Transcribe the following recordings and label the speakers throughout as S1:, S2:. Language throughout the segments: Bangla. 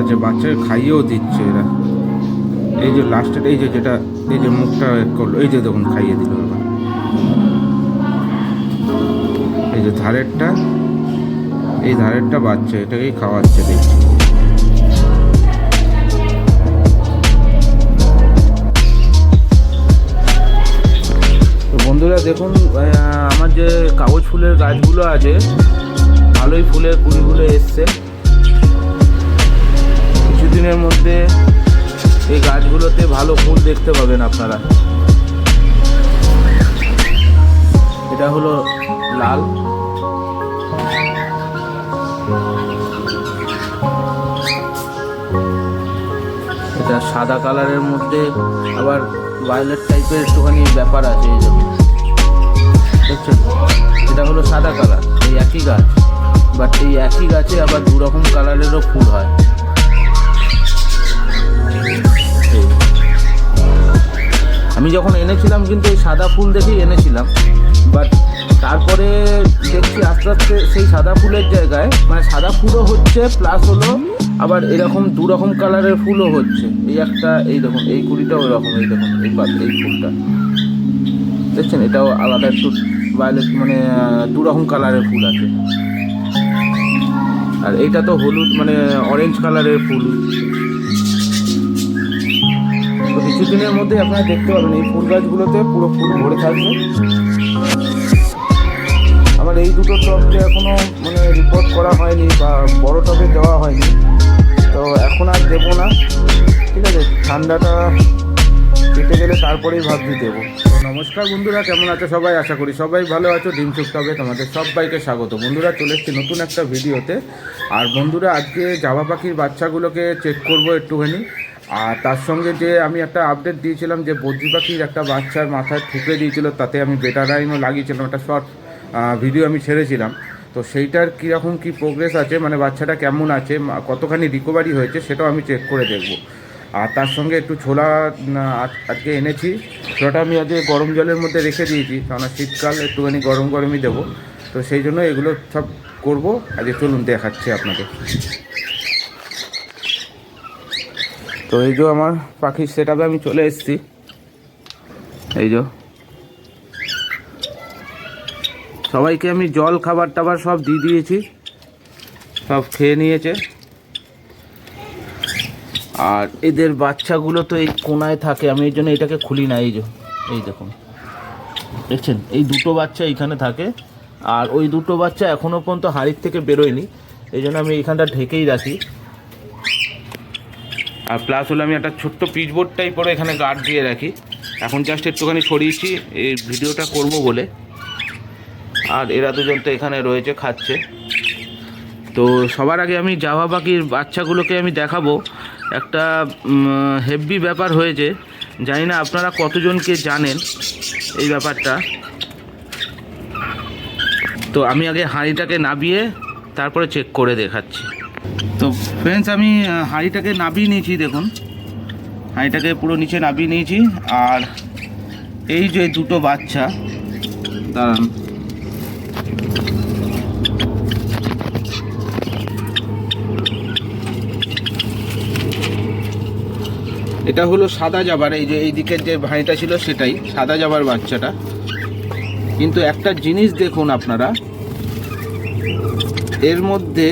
S1: আছে, বাচ্চাকে খাইয়েও দিচ্ছে এরা। এই যে লাস্টের এই যে যেটা, এই যে মুখটা করল, এই যে দেখুন, খাইয়ে দিল এবার। এই যে ধারেরটা, এই ধারেরটা বাচ্চা, এটাকেই খাওয়াচ্ছে দেখছি। বন্ধুরা দেখুন আমার যে কাগজ ফুলের গাছগুলো আছে, ভালোই ফুলের কুড়িগুলো এসছে। কিছুদিনের মধ্যে এই গাছগুলোতে ভালো ফুল দেখতে পাবেন আপনারা। এটা হলো লাল। এটা সাদা কালারের মধ্যে, আবার ভায়োলেট টাইপের একটুখানি ব্যাপার আছে এই দেখুন দেখছেন? এটা হলো সাদা কালার, এই একই গাছ। বাট এই একই গাছে আবার দু রকম কালারেরও ফুল হয়। আমি যখন এনেছিলাম কিন্তু এই সাদা ফুল দেখেই এনেছিলাম। বাট তারপরে দেখছি আস্তে আস্তে সেই সাদা ফুলের জায়গায় মানে সাদা ফুলও হচ্ছে প্লাস হলো আবার এরকম দু রকম কালারের ফুলও হচ্ছে। এই একটা, এই দেখুন, এই কুড়িটাও এরকম, এই দেখুন, এই এই ফুলটা। দেখছেন? এটাও আলাদা একটু ভায়োলেট মানে দু রকম কালারের ফুল আছে। আর এইটা তো হলুদ মানে অরেঞ্জ কালারের ফুল। কিছুদিনের মধ্যে আপনারা দেখতে পাবেন, এই ফুল গাছগুলোতে পুরো ফুল ভরে থাকবে। আমার এই দুটো টবকে এখনও মানে রিপোর্ট করা হয়নি বা বড় টবে দেওয়া হয়নি। তো এখন আর দেবো না, ঠিক আছে? ঠান্ডাটা কেটে গেলে তারপরেই ভাবছি দেবো। নমস্কার বন্ধুরা, কেমন আছো সবাই? আশা করি সবাই ভালো আছো। ডিম টবে তোমাদের সবাইকে স্বাগত। বন্ধুরা, চলে এসেছি নতুন একটা ভিডিওতে। আর বন্ধুরা, আজকে জামা পাখির বাচ্চাগুলোকে চেক করব একটুখানি। আর তার সঙ্গে যে আমি একটা আপডেট দিয়েছিলাম যে বদ্রি পাখির একটা বাচ্চার মাথায় ঠুকে দিয়েছিল, তাতে আমি বেটারাইনও লাগিয়েছিলাম, একটা শর্ট ভিডিও আমি ছেড়েছিলাম। তো সেইটার কীরকম কী প্রোগ্রেস আছে মানে বাচ্চাটা কেমন আছে কতখানি রিকভারি হয়েছে সেটাও আমি চেক করে দেখব। আর তার সঙ্গে একটু ছোলা আজকে এনেছি। ছোলাটা আমি আজকে গরম জলের মধ্যে রেখে দিয়েছি কারণ শীতকাল, একটুখানি গরম গরমই দেবো। তো সেই জন্য এগুলো সব করব। আজকে চলুন দেখাচ্ছি আপনাকে তো এই যে আমার পাখির সেট আমি চলে এসেছি। এই যে। সবাইকে আমি জল, খাবার টাবার সব দিয়ে দিয়েছি। সব খেয়ে নিয়েছে। আর এদের বাচ্চাগুলো তো এই কোনায় থাকে, আমি এই জন্য এটাকে খুলি না, এই যে। এই দেখুন। দেখছেন? এই দুটো বাচ্চা এইখানে থাকে। আর ওই দুটো বাচ্চা এখনও পর্যন্ত হাড়ির থেকে বেরোয়নি। এই জন্য আমি এইখানটা ঢেকেই রাখি। আর প্লাস হলো আমি একটা ছোট্ট পিচবোর্ড টাইপের এখানে গার্ড দিয়ে রাখি। এখন জাস্ট একটুখানি সরিয়েছি, এই ভিডিওটা করব বলে। আর এরা দুজন তো এখানে রয়েছে, খাচ্ছে। তো সবার আগে আমি জাভা পাখির বাচ্চাগুলোকে আমি দেখাবো। একটা হেভি ব্যাপার হয়েছে, জানি না আপনারা কতজনকে জানেন এই ব্যাপারটা। তো আমি আগে হাঁড়িটাকে নাবিয়ে তারপরে চেক করে দেখাচ্ছি। তো ফ্রেন্ডস আমি হাঁড়িটাকে নাবিয়ে নিয়েছি, দেখুন। হাঁড়িটাকে পুরো নিচে নাবিয়ে নিয়েছি, আর এই যে দুটো বাচ্চা, দাঁড়ান। এটা হলো সাদা জাবার, এই যে এই দিকের যে ভাঁড়িটা ছিল সেটাই, সাদা জাবার বাচ্চাটা। কিন্তু একটা জিনিস দেখুন আপনারা, এর মধ্যে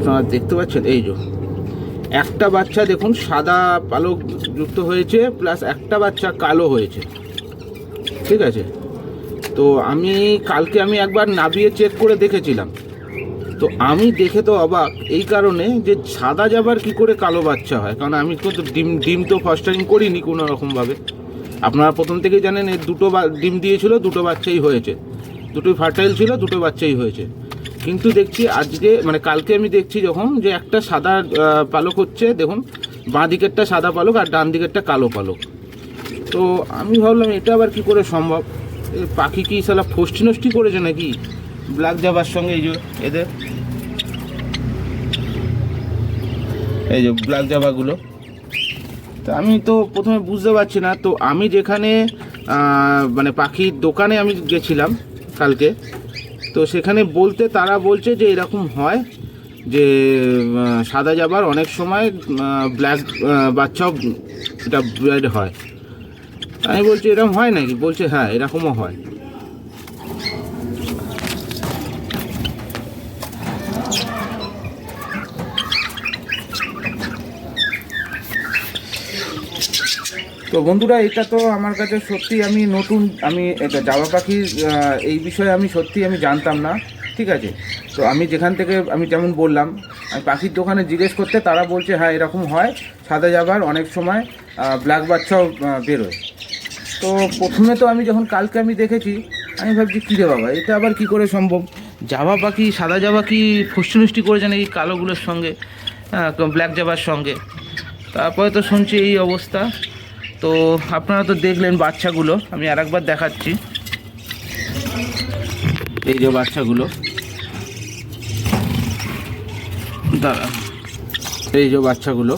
S1: আপনারা দেখতে পাচ্ছেন, এই যে। একটা বাচ্চা দেখুন, সাদা পালক যুক্ত হয়েছে প্লাস একটা বাচ্চা কালো হয়েছে। ঠিক আছে? তো আমি, কালকে আমি একবার নাবিয়ে চেক করে দেখেছিলাম। তো আমি দেখে তো অবাক, এই কারণে যে সাদা যাবার কি করে কালো বাচ্চা হয়? কারণ আমি তো ডিম ডিম তো ফার্স্ট টাইম করিনি কোনো রকমভাবে আপনারা প্রথম থেকেই জানেন এর দুটো ডিম দিয়েছিল, দুটো বাচ্চাই হয়েছে। দুটোই ফার্টাইল ছিল, দুটো বাচ্চাই হয়েছে। কিন্তু দেখছি আজকে মানে কালকে আমি দেখছি যখন যে একটা সাদা পালক হচ্ছে, দেখুন, বাঁ দিকেরটা সাদা পালক আর ডান দিকেরটা কালো পালক। তো আমি ভাবলাম, এটা আবার কি করে সম্ভব? পাখি কি সালা ফষ্টি নষ্টি করেছে নাকি? ব্ল্যাক জাবার সঙ্গে এই যে, এদের। এই যে ব্ল্যাক জাবাগুলো। তো আমি তো প্রথমে বুঝতে পারছি না। তো আমি যেখানে মানে পাখির দোকানে আমি গেছিলাম কালকে তো সেখানে বলতে তারা বলছে যে এরকম হয় যে সাদা যাবার অনেক সময় ব্ল্যাক বাচ্চাও এটা ব্লাড হয়। আমি বলছি এরকম হয় নাকি? বলছে হ্যাঁ এরকমও হয়। তো বন্ধুরা, এটা তো আমার কাছে সত্যি আমি নতুন, আমি এটা জামা পাখির এই বিষয়ে আমি সত্যি আমি জানতাম না, ঠিক আছে? তো আমি যেখান থেকে, আমি যেমন বললাম, আমি পাখির দোকানে জিজ্ঞেস করতে তারা বলছে হ্যাঁ এরকম হয়, সাদা জাবার অনেক সময় ব্ল্যাক বাচ্চাও বেরোয়। তো প্রথমে তো আমি যখন কালকে আমি দেখেছি, আমি ভাবছি, কী রে বাবা, এটা আবার কি করে সম্ভব? জাবা পাখি, সাদা জাবা কি ফুষ্টি নুষ্টি করেছে নাকি কালোগুলোর সঙ্গে ব্ল্যাক জাবার সঙ্গে? তারপরে তো শুনছি এই অবস্থা। তো আপনারা তো দেখলেন বাচ্চাগুলো, আমি আরেকবার দেখাচ্ছি। এই যে বাচ্চাগুলো। দাঁড়া এই যে বাচ্চাগুলো।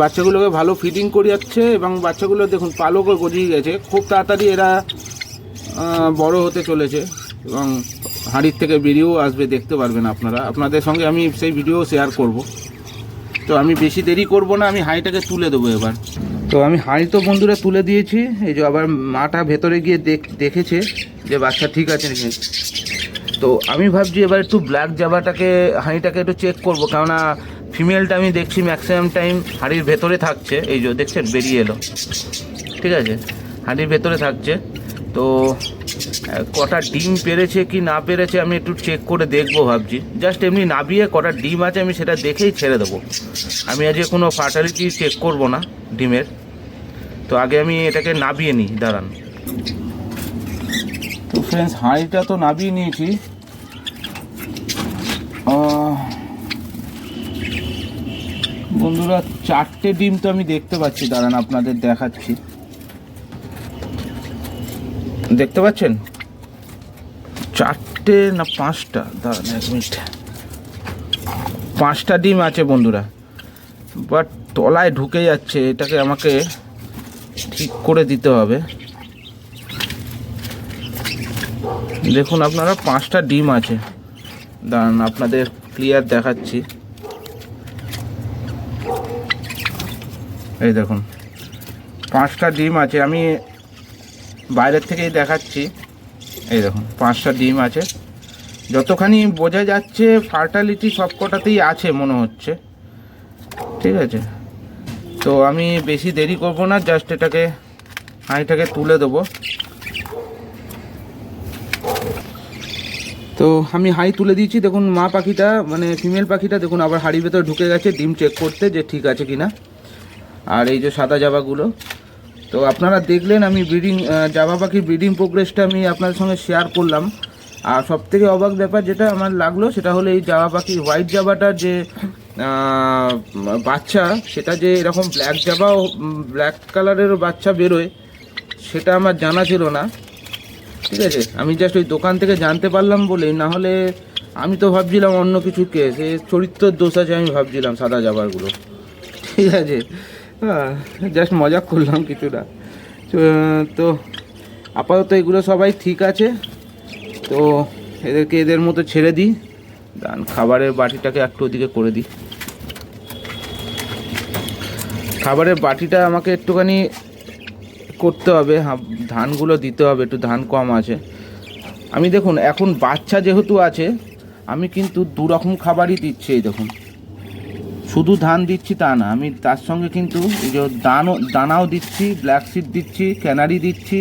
S1: বাচ্চাগুলোকে ভালো ফিটিং করিয়াচ্ছে এবং বাচ্চাগুলো দেখুন, পালকও গজিয়ে গেছে। খুব তাড়াতাড়ি এরা বড় হতে চলেছে এবং হাঁড়ির থেকে বেরিয়েও আসবে, দেখতে পারবেন আপনারা। আপনাদের সঙ্গে আমি সেই ভিডিও শেয়ার করব। তো আমি বেশি দেরি করব না, আমি হাঁড়িটাকে তুলে দেবো এবার। তো আমি হাঁড়ি তো বন্ধুরা তুলে দিয়েছি, এই যে আবার মাটা ভেতরে গিয়ে দেখ- দেখেছে যে বাচ্চা ঠিক আছে নাকি। তো আমি ভাবছি এবার একটু ব্ল্যাক জাবাটাকে হাঁড়িটাকে একটু চেক করব, কেননা ফিমেলটা আমি দেখছি ম্যাক্সিমাম টাইম হাঁড়ির ভেতরে থাকছে। এই যে দেখছেন, বেরিয়ে এলো। ঠিক আছে, হাঁড়ির ভেতরে থাকছে। তো কটা ডিম পেরেছে কি না পেরেছে আমি একটু চেক করে দেখব ভাবছি। জাস্ট এমনি নাবিয়ে কটা ডিম আছে আমি সেটা দেখেই ছেড়ে দেবো। আমি আজকে কোনো ফার্টালিটি চেক করব না ডিমের। তো আগে আমি এটাকে নাবিয়ে নিই, দাঁড়ান। তো ফ্রেন্ডস হাঁড়িটা তো নাবিয়ে নিয়েছি। বন্ধুরা, চারটে ডিম তো আমি দেখতে পাচ্ছি। দাঁড়ান, আপনাদের দেখাচ্ছি। দেখতে পাচ্ছেন? চারটে না পাঁচটা? দাঁড়ান এক মিনিট। পাঁচটা ডিম আছে বন্ধুরা। বাট তলায় ঢুকে যাচ্ছে, এটাকে আমাকে ঠিক করে দিতে হবে। দেখুন, আপনারা পাঁচটা ডিম আছে। দাঁড়ান, আপনাদের ক্লিয়ার দেখাচ্ছি। এই দেখুন, পাঁচটা ডিম আছে। আমি বাইরের থেকেই দেখাচ্ছি। এই দেখুন, পাঁচটা ডিম আছে। যতখানি বোঝা যাচ্ছে ফার্টালিটি সবকটাতেই আছে মনে হচ্ছে। ঠিক আছে? তো আমি বেশি দেরি করব না জাস্ট এটাকে হাঁড়িটাকে তুলে দেবো। তো আমি হাই তুলে দিয়েছি। দেখুন, মা পাখিটা মানে ফিমেল পাখিটা, দেখুন, আবার হাড়ির ভেতরে ঢুকে গেছে। ডিম চেক করতে যে ঠিক আছে কিনা। আর এই যে সাদা জাবাগুলো তো আপনারা দেখলেন আমি ব্রিডিং জাবা পাখির ব্রিডিং প্রোগ্রেসটা আমি আপনাদের সঙ্গে শেয়ার করলাম। আর সব থেকে অবাক ব্যাপার যেটা আমার লাগল, সেটা হলো এই জাবা পাখি হোয়াইট জাবাটার যে বাচ্চা, সেটা যে এরকম ব্ল্যাক জাবা ব্ল্যাক কালারেরও বাচ্চা বেরোয়, সেটা আমার জানা ছিল না। ঠিক আছে? আমি জাস্ট ওই দোকান থেকে জানতে পারলাম বলেই না হলে আমি তো ভাবছিলাম অন্য কিছু কেস এ চরিত্রের দোষ আছে আমি ভাবছিলাম সাদা জাবারগুলো ঠিক আছে? জাস্ট মজা করলাম কিছুটা। তো- আপাতত এগুলো সবাই ঠিক আছে। তো এদেরকে এদের মতো ছেড়ে দিই। দান খাবারের বাটিটাকে একটু ওদিকে করে দিই। খাবারের বাটিটা আমাকে একটুখানি করতে হবে। হা- ধানগুলো দিতে হবে, একটু ধান কম আছে। আমি দেখুন, এখন বাচ্চা যেহেতু আছে, আমি কিন্তু দু রকম খাবারই দিচ্ছি, এই দেখুন। শুধু ধান দিচ্ছি তা না, আমি তার সঙ্গে কিন্তু এই যে দানও, দানাও দিচ্ছি ব্ল্যাক সিড দিচ্ছি ক্যানারি দিচ্ছি,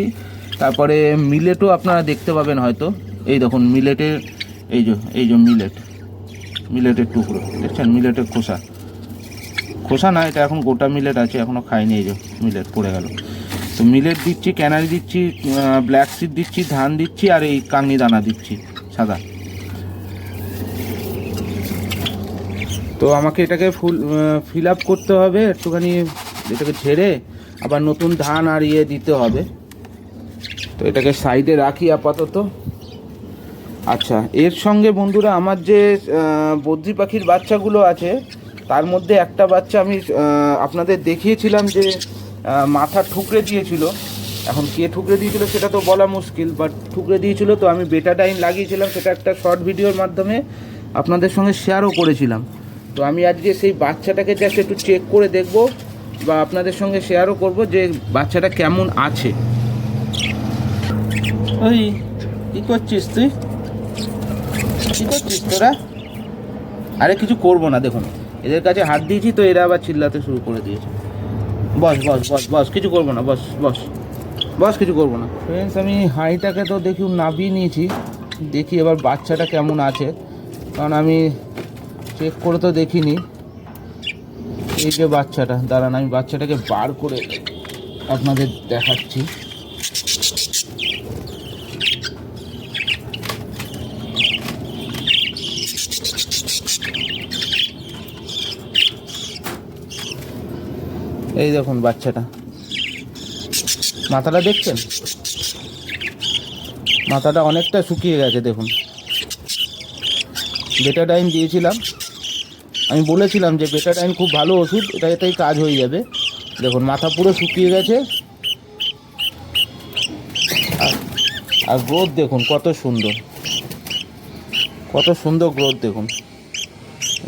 S1: তারপরে মিলেটও আপনারা দেখতে পাবেন হয়তো। এই দেখুন মিলেটের এই যে এই যে মিলেট মিলেটের টুকরো, দেখছেন? মিলেটের খোসা। খোসা না, এটা এখন গোটা মিলেট আছে এখনও খাইনি এই যে মিলেট পড়ে গেল। তো মিলেট দিচ্ছি ক্যানারি দিচ্ছি ব্ল্যাক সিড দিচ্ছি, ধান দিচ্ছি, আর এই কাংনি দানা দিচ্ছি, সাদা। তো আমাকে এটাকে ফুল ফিল আপ করতে হবে একটুখানি, এটাকে ঝেড়ে আবার নতুন ধান আর ইয়ে দিতে হবে। তো এটাকে সাইডে রাখি আপাতত। আচ্ছা এর সঙ্গে বন্ধুরা আমার যে বদ্রি পাখির বাচ্চাগুলো আছে, তার মধ্যে একটা বাচ্চা আমি আপনাদের দেখিয়েছিলাম যে মাথা ঠুকরে দিয়েছিল। এখন কে ঠুকরে দিয়েছিল সেটা তো বলা মুশকিল বাট ঠুকরে দিয়েছিল তো আমি বেটা ডাইন লাগিয়েছিলাম, সেটা একটা শর্ট ভিডিওর মাধ্যমে আপনাদের সঙ্গে শেয়ারও করেছিলাম। তো আমি আজকে সেই বাচ্চাটাকে জাস্ট একটু চেক করে দেখব বা আপনাদের সঙ্গে শেয়ারও করব যে বাচ্চাটা কেমন আছে। ওই কী করছিস তুই? কী করছিস তোরা? আরে কিছু করব না দেখুন। এদের কাছে হাত দিয়েছি তো এরা আবার চিল্লাতে শুরু করে দিয়েছে। বস বস বস বস কিছু করব না বস বস বস কিছু করব না। ফ্রেন্ডস আমি হাঁড়িটাকে তো দেখি নাবিয়ে নিয়েছি। দেখি এবার বাচ্চাটা কেমন আছে। কারণ আমি চেক করে তো দেখিনি। এই যে বাচ্চাটা, দাঁড়ান, আমি বাচ্চাটাকে বার করে আপনাদের দেখাচ্ছি। এই দেখুন বাচ্চাটা। মাথাটা দেখছেন? মাথাটা অনেকটা শুকিয়ে গেছে, দেখুন। বেটা টাইম দিয়েছিলাম। আমি বলেছিলাম যে বেটাডাইন খুব ভালো ওষুধ এটা এটাই কাজ হয়ে যাবে। দেখুন, মাথা পুরো শুকিয়ে গেছে। আর গ্রোথ দেখুন, কত সুন্দর। কত সুন্দর গ্রোথ দেখুন।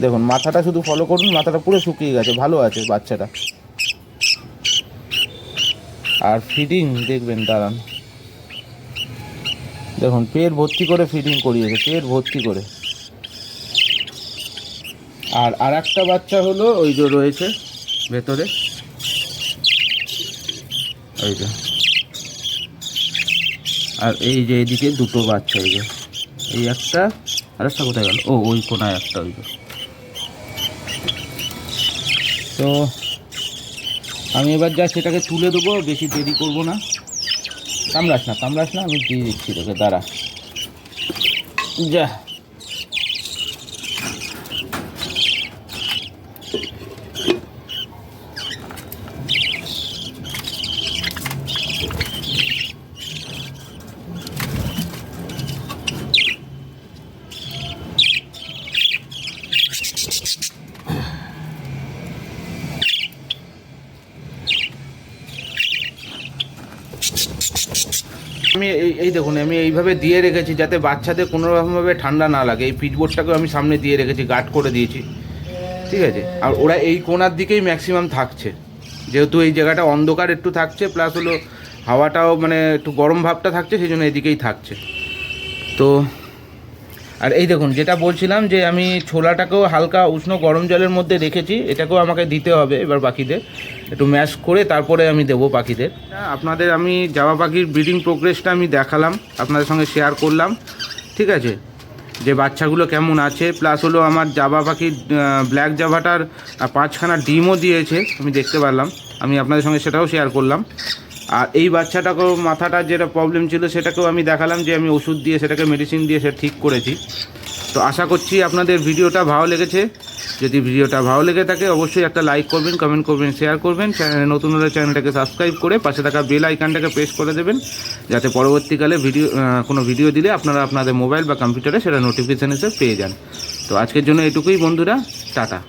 S1: দেখুন, মাথাটা শুধু ফলো করুন, মাথাটা পুরো শুকিয়ে গেছে, ভালো আছে বাচ্চাটা। আর ফিডিং দেখবেন, দাঁড়ান। দেখুন, পেট ভর্তি করে ফিডিং করিয়েছে, পেট ভর্তি করে। আর আর একটা বাচ্চা হলো ওই যে রয়েছে ভেতরে। ওই যে। আর এই যে এদিকে দুটো বাচ্চা, এই যে। এই একটা আর একটা কোথায় গেল? ও, ওই কোনায় একটা, ওই যে। তো আমি এবার যা সেটাকে তুলে দেবো, বেশি দেরি করব না। কামড়াস না কামড়াস না, আমি দিয়ে দিচ্ছি তোকে, দাঁড়া। যা। আমি এই দেখুন, আমি এইভাবে দিয়ে রেখেছি যাতে বাচ্চাদের কোনো রকমভাবে ঠান্ডা না লাগে। এই পিচবোর্ডটাকেও আমি সামনে দিয়ে রেখেছি, গার্ড করে দিয়েছি। ঠিক আছে? আর ওরা এই কোণার দিকেই ম্যাক্সিমাম থাকছে। যেহেতু এই জায়গাটা অন্ধকার একটু থাকছে, প্লাস হলো হাওয়াটাও মানে একটু গরম ভাবটা থাকছে, সেই জন্য এদিকেই থাকছে। তো, আর এই দেখুন, যেটা বলছিলাম যে আমি ছোলাটাকেও হালকা উষ্ণ গরম জলের মধ্যে রেখেছি, এটাকেও আমাকে দিতে হবে এবার পাখিদের একটু ম্যাশ করে তারপরে আমি দেবো পাখিদের। আপনাদের আমি জামা পাখির ব্রিডিং প্রোগ্রেসটা আমি দেখালাম আপনাদের সঙ্গে শেয়ার করলাম ঠিক আছে? যে বাচ্চাগুলো কেমন আছে প্লাস হলো আমার জাবা পাখির ব্ল্যাক জাভাটার আহ, পাঁচখানা ডিমও দিয়েছে আমি দেখতে পারলাম আমি আপনাদের সঙ্গে সেটাও শেয়ার করলাম। আর এই বাচ্চাটাকেও মাথাটা যেটা প্রবলেম ছিল সেটাকেও আমি দেখালাম যে আমি ওষুধ দিয়ে সেটাকে মেডিসিন দিয়ে সেটা ঠিক করেছি। তো আশা করছি আপনাদের ভিডিওটা ভালো লেগেছে। যদি ভিডিওটা ভালো লেগে থাকে, অবশ্যই একটা লাইক করবেন কমেন্ট করবেন শেয়ার করবেন। চ্যানেলে নতুন হলে চ্যানেলটাকে সাবস্ক্রাইব করে পাশে থাকা বেল আইকনটাকে প্রেস করে দেবেন। যাতে পরবর্তীকালে ভিডিও কোনো ভিডিও দিলে আপনারা আপনাদের মোবাইল বা কম্পিউটারে সেটা নোটিফিকেশান হিসেবে পেয়ে যান। তো আজকের জন্য এটুকুই বন্ধুরা, টাটা।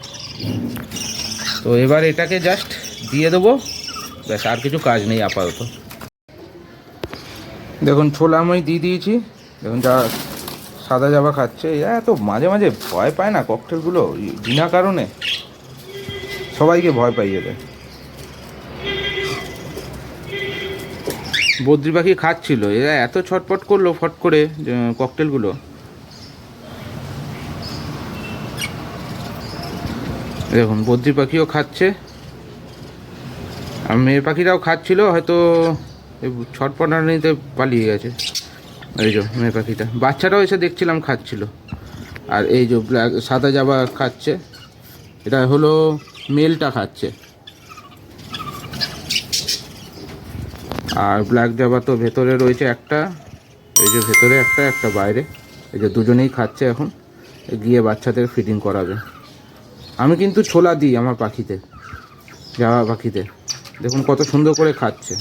S1: তো এবার এটাকে জাস্ট দিয়ে দেবো। ব্যাস, আর কিছু কাজ নেই আপাতত। দেখুন ছোলা আমি দিয়ে দিয়েছি। দেখুন, যা সাদা জাবা খাচ্ছে এত মাঝে মাঝে ভয় পায় না ককটেলগুলো? বিনা কারণে। সবাইকে ভয় পাইয়ে দেয়। বদ্রি পাখি খাচ্ছিল, এরা এত ছটপট করল ফট করে ককটেলগুলো। দেখুন, বদ্রি পাখিও খাচ্ছে। আর মেয়ে পাখিরাও খাচ্ছিল, হয়তো ছটপটানিতে পালিয়ে গেছে। এই যে মেয়ে পাখিটা বাচ্চাটাও এসে দেখছিলাম, খাচ্ছিল। আর এই যে ব্ল্যাক, সাদা জাবা খাচ্ছে। এটা হলো মেলটা খাচ্ছে। আর ব্ল্যাক জাবা তো ভেতরে রয়েছে একটা, এই যে ভেতরে একটা একটা বাইরে। এই যে দুজনেই খাচ্ছে এখন। গিয়ে বাচ্চাদের ফিডিং করাবে। আমি কিন্তু ছোলা দিই আমার পাখিতে, জাবা পাখিতে। দেখুন কত সুন্দর করে খাচ্ছে।